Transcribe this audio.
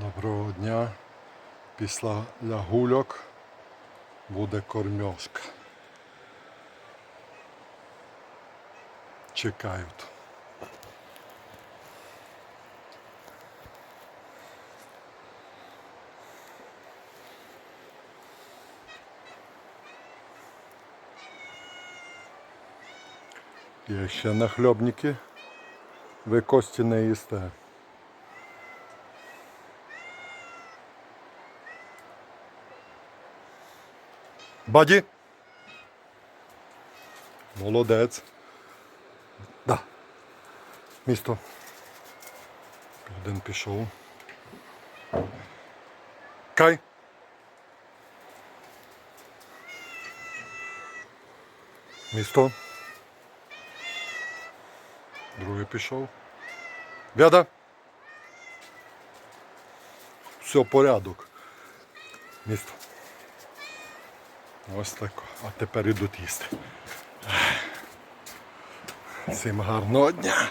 Доброго дня. Після лягульок буде кормьошка. Чекають. Є ще нахльобники. Ви кості не їсте. Баді. Молодець. Да. Місто. Один пішов. Кай. Місто. Другий пішов. Вяда. Все, порядок. Місто. Ось так. А тепер йдуть їсти. Всім гарного дня.